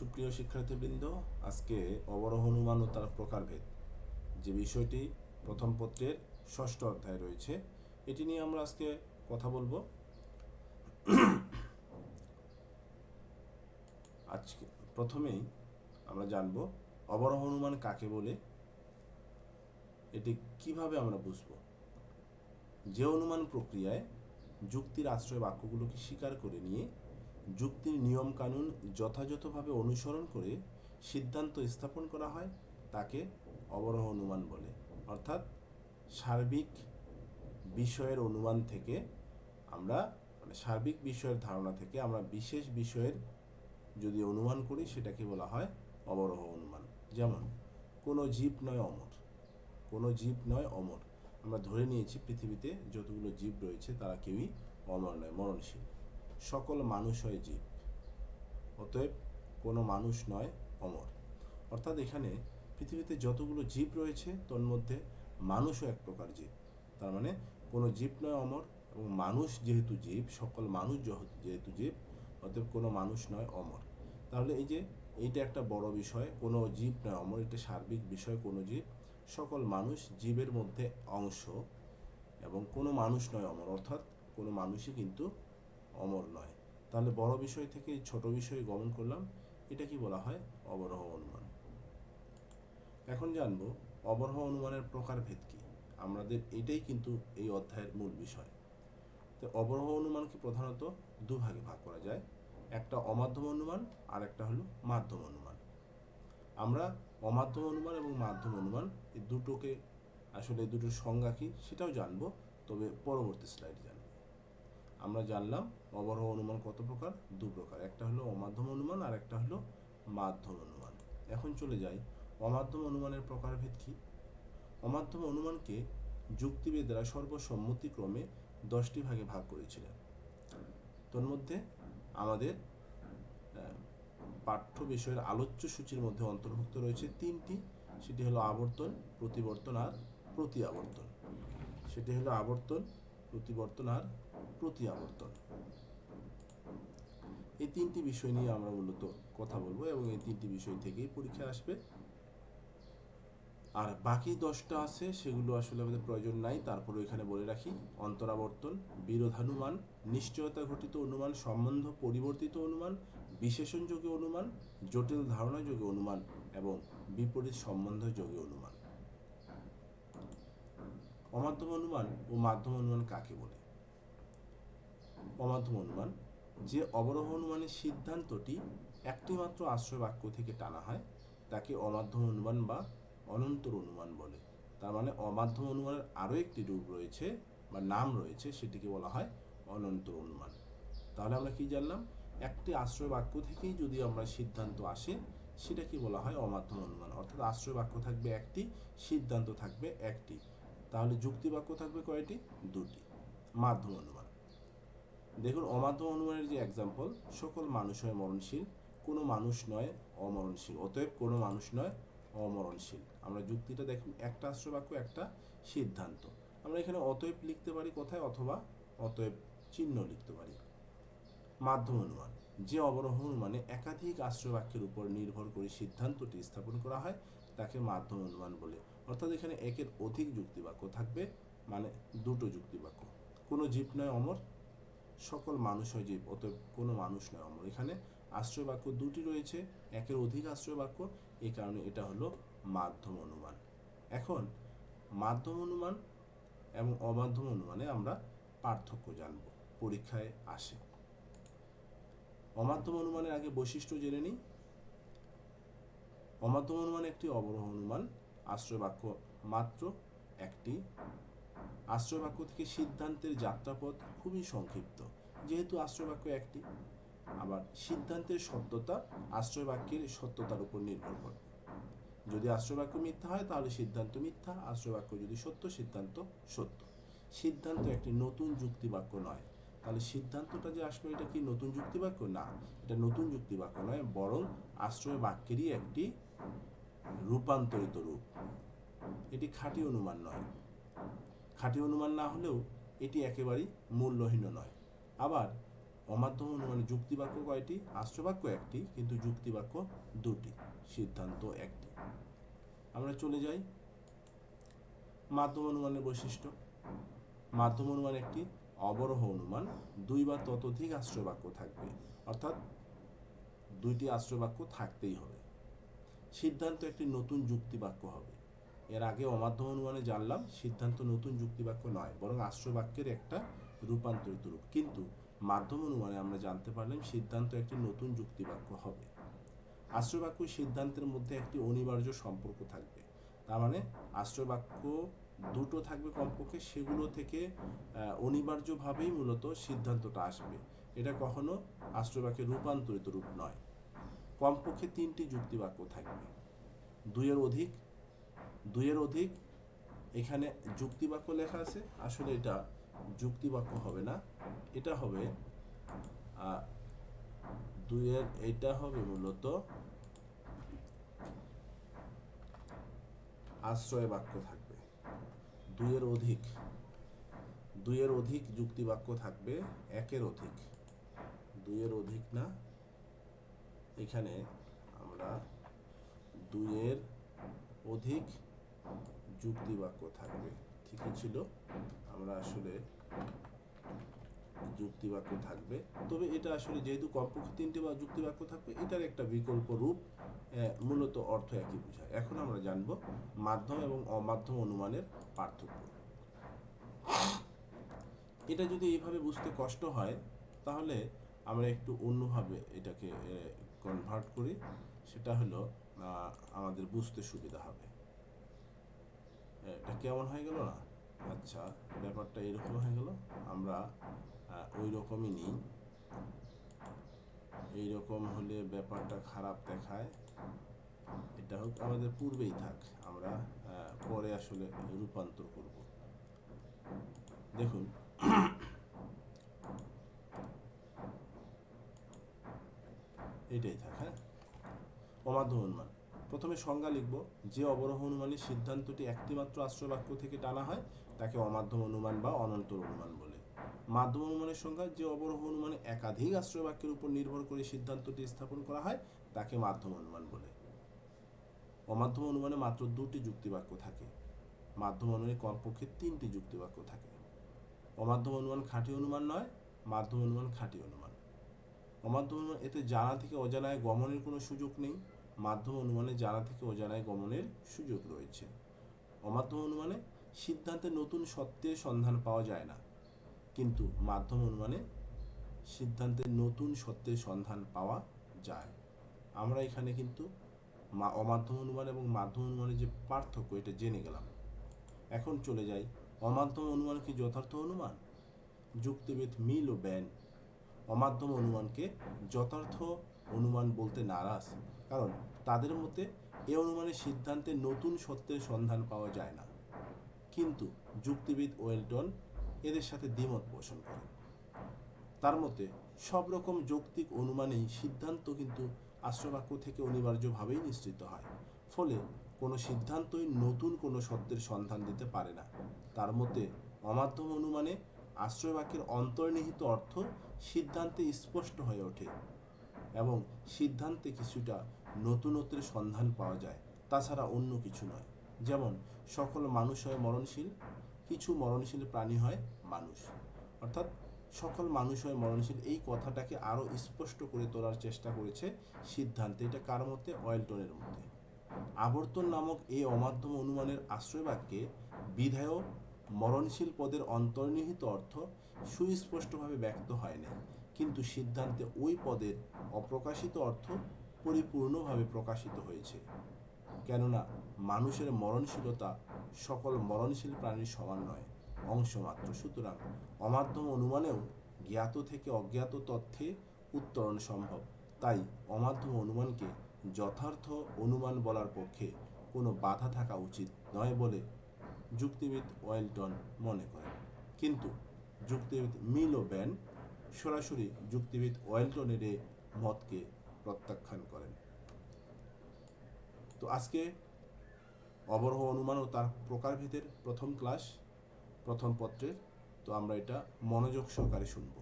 সুপ্রিয় শিক্ষার্থীবৃন্দ, আজকে অবরোহ অনুমান ও তার প্রকারভেদ, যে বিষয়টি প্রথম পত্রের ষষ্ঠ অধ্যায় রয়েছে, এটি নিয়ে আমরা আজকে কথা বলব। আজকে প্রথমেই আমরা জানব অবরোহ অনুমান কাকে বলে, এটি কীভাবে আমরা বুঝব, যে অনুমান প্রক্রিয়ায় যুক্তির আশ্রয় বাক্যগুলোকে স্বীকার করে নিয়ে যুক্তির নিয়ম কানুন যথাযথভাবে অনুসরণ করে সিদ্ধান্ত স্থাপন করা হয়, তাকে অবরোহ অনুমান বলে। অর্থাৎ সার্বিক বিষয়ের অনুমান থেকে আমরা মানে সার্বিক বিষয়ের ধারণা থেকে আমরা বিশেষ বিষয়ের যদি অনুমান করি, সেটাকে বলা হয় অবরোহ অনুমান যেমন, কোনো জীব নয় অমর। কোনো জীব নয় অমর। আমরা ধরে নিয়েছি পৃথিবীতে যতগুলো জীব রয়েছে, তারা কেউই অমর নয়, মরণশীল। সকল মানুষ হয় জীব। অতএব কোনো মানুষ নয় অমর। অর্থাৎ এখানে পৃথিবীতে যতগুলো জীব রয়েছে তোর মধ্যে মানুষও এক প্রকার জীব। তার মানে কোনো জীব নয় অমর এবং মানুষ যেহেতু জীব, সকল মানুষ যেহেতু জীব, অতএব কোনো মানুষ নয় অমর। তাহলে এই যে এইটা একটা বড় বিষয়, কোনো জীব নয় অমর, এটা সার্বিক বিষয় কোনো জীব। সকল মানুষ জীবের মধ্যে অংশ এবং কোনো মানুষ নয় অমর। অর্থাৎ কোনো মানুষই কিন্তু অমর নয়। তাহলে বড় বিষয় থেকে ছোট বিষয়ে গমন করলাম। এটা কি বলা হয়? অবরোহ অনুমান। এখন জানব, অবরোহ অনুমানের প্রকারভেদ কি? আমাদের এটাই কিন্তু এই অধ্যায়ের মূল বিষয়। তো অবরোহ অনুমানকে প্রধানত দুভাগে ভাগ করা যায়। একটা অমাধ্যম অনুমান, আর একটা হলো মাধ্যম অনুমান। আমরা অমাধ্যম অনুমান এবং মাধ্যম অনুমান, এই দুটোকে আসলে দুটোর সংজ্ঞা কি সেটাও জানব, তবে পরবর্তী স্লাইডে জানব। আমরা জানলাম অবরোহ অনুমান কত প্রকার? দু প্রকার। একটা হলো অমাধ্যম অনুমান আর একটা হলো মাধ্যম অনুমান। এখন চলে যাই। অমাধ্যম অনুমানের প্রকারভেদ কি? অমাধ্যম অনুমানকে যুক্তিবিদরা সর্বসম্মতিক্রমে দশটি ভাগে ভাগ করেছিলেন। তোর মধ্যে আমাদের পাঠ্য বিষয়ের আলোচ্য সূচির মধ্যে অন্তর্ভুক্ত রয়েছে তিনটি। সেটি হলো আবর্তন, প্রতিবর্তন আর প্রতি আবর্তন সেটি হলো আবর্তন, প্রতিবর্তন আর প্রতি আবর্তন। এই তিনটি বিষয় নিয়ে আমরা মূলত কথা বলব এবং এই তিনটি বিষয় থেকেই পরীক্ষা আসবে। আর বাকি দশটা আছে, সেগুলো আসলে আমাদের প্রয়োজন নাই। তারপরে এখানে বলে রাখি, অন্তরাবর্তন, বিরোধানুমান, নিশ্চয়তা ঘটিত অনুমান, সম্বন্ধ পরিবর্তিত অনুমান, বিশেষণ যোগে অনুমান, জটিল ধারণা যোগে অনুমান এবং বিপরীত সম্বন্ধ যোগে অনুমান। অমাধ্যম অনুমান ও মাধ্যম অনুমান কাকে বলে? অমাধ্যম অনুমান যে অবরোহ অনুমানের সিদ্ধান্তটি একটি মাত্র আশ্রয় বাক্য থেকে টানা হয়, তাকে অমাধ্যম অনুমান বা অনন্তর অনুমান বলে। তার মানে অমাধ্যম অনুমানের আরও একটি রূপ রয়েছে বা নাম রয়েছে, সেটিকে বলা হয় অনন্তর অনুমান তাহলে আমরা কি জানলাম? একটি আশ্রয় বাক্য থেকেই যদি আমরা সিদ্ধান্ত আসে, সেটাকে বলা হয় অমাধ্যম অনুমান অর্থাৎ আশ্রয় বাক্য থাকবে একটি, সিদ্ধান্ত থাকবে একটি। তাহলে যুক্তি বাক্য থাকবে কয়টি? দুটি। মাধ্যম অনুমান দেখুন অমাধ্যম অনুমানের যে এক্সাম্পল সকল মানুষ হয় মরণশীল, কোনো মানুষ নয় অমরণশীল, অতএব কোনো মানুষ নয় অমরণশীল। আমরা যুক্তিটা দেখুন, একটা আশ্রয় বাক্য একটা সিদ্ধান্ত। আমরা এখানে অতএব লিখতে পারি কোথায়? অথবা অতএব চিহ্ন লিখতে পারি। মাধ্যম অনুমান, যে অবরোহ অনুমানে একাধিক আশ্রয় বাক্যের উপর নির্ভর করে সিদ্ধান্তটি স্থাপন করা হয়, তাকে মাধ্যম অনুমান বলে। অর্থাৎ এখানে একের অধিক যুক্তিবাক্য থাকবে মানে দুটো যুক্তিবাক্য। কোনো জীব নয়, অমর সকল মানুষ হয় জীব অতএব কোনো মানুষ নয় অমর। এখানে আশ্রয় বাক্য দুটি রয়েছে, একের অধিক আশ্রয় বাক্য এই কারণে এটা হলো মাধ্যম অনুমান। এখন, মাধ্যম অনুমান এবং অমাধ্যম অনুমানে আমরা পার্থক্য জানব, পরীক্ষায় আসে। অমাধ্যম অনুমানের আগে বৈশিষ্ট্য জেনে নিই। অমাধ্যম অনুমান একটি অবরোহ অনুমান, আশ্রয় বাক্য মাত্র একটি আশ্রয় বাক্য থেকে সিদ্ধান্তের যাত্রাপথ খুবই সংক্ষিপ্ত। যেহেতু আশ্রয় বাক্য একটি, আবার সিদ্ধান্তের সত্যতা আশ্রয় বাক্যের সত্যতার উপর নির্ভর করে। যদি আশ্রয় বাক্য মিথ্যা হয়, তাহলে সিদ্ধান্ত মিথ্যা আশ্রয় বাক্য যদি সত্য, সিদ্ধান্ত সত্য। সিদ্ধান্ত একটি নতুন যুক্তি বাক্য নয়। তাহলে সিদ্ধান্তটা যে আসলো এটা কি নতুন যুক্তি বাক্য না, এটা নতুন যুক্তি বাক্য নয়, বরং আশ্রয় বাক্যেরই একটি রূপান্তরিত রূপ। এটি খাঁটি অনুমান নয়। খাঁটি অনুমান না হলেও এটি একেবারেই মূল্যহীন নয়। আবার, অমাধ্যম অনুমানে যুক্তিবাক্য কয়টি? আশ্রবাক্য একটি, কিন্তু যুক্তিবাক্য দুটি, সিদ্ধান্ত একটি। আমরা চলে যাই। মাধ্যম অনুমানের বৈশিষ্ট্য। মাধ্যম অনুমান একটি অবরোহ অনুমান। দুই বা ততোধিক আশ্রয় বাক্য থাকবে, অর্থাৎ দুইটি আশ্রয় বাক্য থাকতেই হবে। সিদ্ধান্ত একটি নতুন যুক্তি বাক্য হবে। এর আগে অমাধ্যম অনুমানে জানলাম সিদ্ধান্ত নতুন যুক্তি বাক্য নয়, বরং আশ্রয় বাক্যের একটা রূপান্তরিত রূপ। কিন্তু মাধ্যম অনুমানে আমরা জানতে পারলাম সিদ্ধান্ত একটি নতুন যুক্তি বাক্য হবে। আশ্রয় বাক্য সিদ্ধান্তের মধ্যে একটি অনিবার্য সম্পর্ক থাকবে। তার মানে আশ্রয় বাক্য দুটো থাকবে কমপক্ষে, সেগুলো থেকে অনিবার্যভাবেই মূলত সিদ্ধান্তটা আসবে। এটা কখনো আশ্রয় বাক্যের রূপান্তরিত রূপ নয়। কমপক্ষে তিনটি যুক্তি বাক্য থাকবে। দুইয়ের অধিক দুইয়ের অধিক, এখানে যুক্তি বাক্য লেখা আছে, আসলে এটা যুক্তি বাক্য হবে না, এটা হবে দুইয়ের এটা হবে মূলত আশ্রয় বাক্য থাকবে, দুইয়ের অধিক দুইয়ের অধিক যুক্তি বাক্য থাকবে, একের অধিক, দুইয়ের অধিক না, এখানে আমরা দুইয়ের অধিক যুক্তি বাক্য থাকবে। ঠিকই ছিল। আমরা আসলে যুক্তি বাক্য থাকবে। তবে এটা আসলে যেহেতু কমপক্ষে তিনটে বা যুক্তি বাক্য থাকবে, এটার একটা বিকল্প রূপ মূলত অর্থ একই বোঝায়। এখন আমরা জানব মাধ্যম এবং অমাধ্যম অনুমানের পার্থক্য। এটা যদি এইভাবে বুঝতে কষ্ট হয়, তাহলে আমরা একটু অন্যভাবে এটাকে কনভার্ট করি। সেটা হলো আমাদের বুঝতে সুবিধা হবে। কেমন হয়ে গেল না? আচ্ছা ব্যাপারটা এরকম হয়ে গেল, আমরা ওই রকমই নিই। এইরকম হলে ব্যাপারটা খারাপ দেখায়। এটা হোক, আমাদের পূর্বেই থাক, আমরা পরে আসলে রূপান্তর করব। দেখুন, এটাই থাক হ্যাঁ? অমাধ্যম অনুমান প্রথমে সংজ্ঞা লিখব, যে অবরোহ অনুমানের সিদ্ধান্তটি একটিমাত্র আশ্রয় বাক্য থেকে টানা হয়, তাকে অমাধ্যম অনুমান বা অনন্তর অনুমান বলে। মাধ্যম অনুমানের সংজ্ঞা, যে অবরোহ অনুমানে একাধিক আশ্রয় বাক্যের উপর নির্ভর করে সিদ্ধান্তটি স্থাপন করা হয়, তাকে মাধ্যম অনুমান বলে। অমাধ্যম অনুমানে মাত্র দুটি যুক্তিবাক্য থাকে। মাধ্যম অনুমানে কমপক্ষে তিনটি যুক্তিবাক্য থাকে। অমাধ্যম অনুমান খাঁটি অনুমান নয়, মাধ্যম অনুমান খাঁটি অনুমান। অমাধ্যম অনুমান এতে জানা থেকে অজানায় গমনের কোনো সুযোগ নেই। মাধ্যম অনুমানে জানা থেকে অজানায় গমনের সুযোগ রয়েছে। অমাধ্যম অনুমানে সিদ্ধান্তে নতুন সত্যের সন্ধান পাওয়া যায় না। কিন্তু মাধ্যম অনুমানে সিদ্ধান্তে নতুন সত্যের সন্ধান পাওয়া যায়। আমরা এখানে কিন্তু মা, অমাধ্যম অনুমান এবং মাধ্যম অনুমানের যে পার্থক্য, এটা জেনে গেলাম। এখন চলে যাই। অমাধ্যম অনুমান কি যথার্থ অনুমান? যুক্তিবিদ মিল ও ব্যান। অমাধ্যম অনুমানকে যথার্থ অনুমান বলতে নারাজ, কারণ তাদের মতে এ অনুমানের সিদ্ধান্তে নতুন সত্যের সন্ধান পাওয়া যায় না। কিন্তু যুক্তিবিদ ওয়েলটন এদের সাথে দ্বিমত পোষণ করেন। তার মতে সব রকম যৌক্তিক অনুমানেই সিদ্ধান্ত কিন্তু আশ্রবাক্য থেকে অনিবার্যভাবেই নিশ্চিত হয়। ফলে কোনো সিদ্ধান্তই নতুন কোনো সত্যের সন্ধান দিতে পারে না। তার মতে অমাধ্যম অনুমানে আশ্রয়বাক্যের অন্তর্নিহিত অর্থ সিদ্ধান্তে স্পষ্ট হয়ে ওঠে এবং সিদ্ধান্তে কিছুটা নতুনত্বের সন্ধান পাওয়া যায়, তাছাড়া অন্য কিছু নয়। যেমন, সকল মানুষ হয় মরণশীল, কিছু মরণশীল প্রাণী হয় মানুষ। অর্থাৎ, সকল মানুষ হয় মরণশীল এই কথাটাকে আরও স্পষ্ট করে তোলার চেষ্টা করেছে সিদ্ধান্তে। এটা কার মতে ওয়েলটনের মতে আবর্তন নামক এই অমাধ্যম অনুমানের আশ্রয়বাক্যে বিধেয় মরণশীল পদের অন্তর্নিহিত অর্থ সুস্পষ্টভাবে ব্যক্ত হয় না কিন্তু সিদ্ধান্তে ওই পদের অপ্রকাশিত অর্থ পরিপূর্ণভাবে প্রকাশিত হয়েছে। কেননা, মানুষের মরণশীলতা সকল মরণশীল প্রাণীর সমান নয় অংশ মাত্র সুতরাং অমাধ্যম অনুমানেও জ্ঞাত থেকে অজ্ঞাত তথ্যে উত্তরণ সম্ভব। তাই অমাধ্যম অনুমানকে যথার্থ অনুমান বলার পক্ষে কোনো বাধা থাকা উচিত নয় বলে যুক্তিবিদ ওয়েলটন মনে করেন। কিন্তু যুক্তিবিদ মিল ও ব্যান সরাসরি যুক্তিবিদ ওয়েলটনের মতকে প্রত্যাখ্যান করেন। তো আজকে অবরহ অনুমান ও তার প্রকারভেদের প্রথম ক্লাস প্রথম পত্রের, তো আমরা এটা মনোযোগ সহকারে শুনব।